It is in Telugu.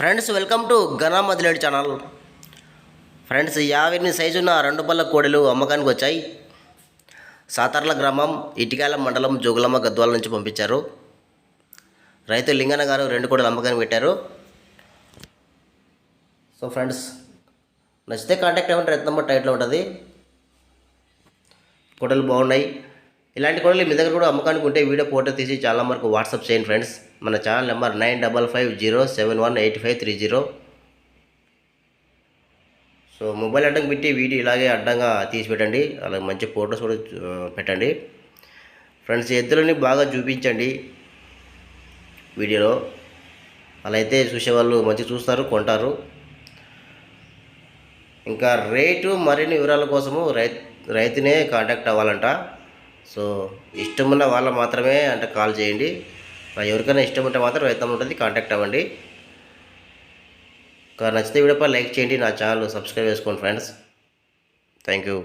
ఫ్రెండ్స్ వెల్కమ్ టు ఘనా మదిలేడు ఛానల్ ఫ్రెండ్స్ యాభై సైజు ఉన్న రెండు పళ్ళ కోడెలు అమ్మకానికి వచ్చాయి. సాతార్ల గ్రామం ఇటికాల మండలం జోగులమ్మ గద్వాల నుంచి పంపించారు. రైతు లింగన్న గారు రెండు కోడలు అమ్మకానికి పెట్టారు. సో ఫ్రెండ్స్ నచ్చితే కాంటాక్ట్ అవ్వండి. రైతు నెంబర్ టైట్లో ఉంటుంది. కోడలు బాగున్నాయి. ఇలాంటి కోడలు మీ దగ్గర కూడా అమ్మకానికి ఉంటే వీడియో ఫోటో తీసి చాలా వరకు వాట్సాప్ చేయండి ఫ్రెండ్స్ మన channel number nine double five zero seven one eight five three zero. So mobile అడ్డం పెట్టి వీడియో ఇలాగే అడ్డంగా తీసి పెట్టండి అలాగే మంచి ఫొటోస్ కూడా పెట్టండి. ఫ్రెండ్స్ ఎద్దులని బాగా చూపించండి వీడియోలో. అలా అయితే చూసేవాళ్ళు మంచిగా చూస్తారు కొంటారు. ఇంకా రేటు మరిన్ని వివరాల కోసము రై రైతునే కాంటాక్ట్ అవ్వాలంట. సో ఇష్టమున్న వాళ్ళు మాత్రమే అంటే కాల్ చేయండి. ఎవరికైనా ఇష్టం ఉంటే మాత్రం రైతం ఉంటుంది. కాంటాక్ట్ అవ్వండి. నచ్చితే వీడియోపై లైక్ చేయండి. నా ఛానల్ సబ్స్క్రైబ్ చేసుకోండి ఫ్రెండ్స్. Thank you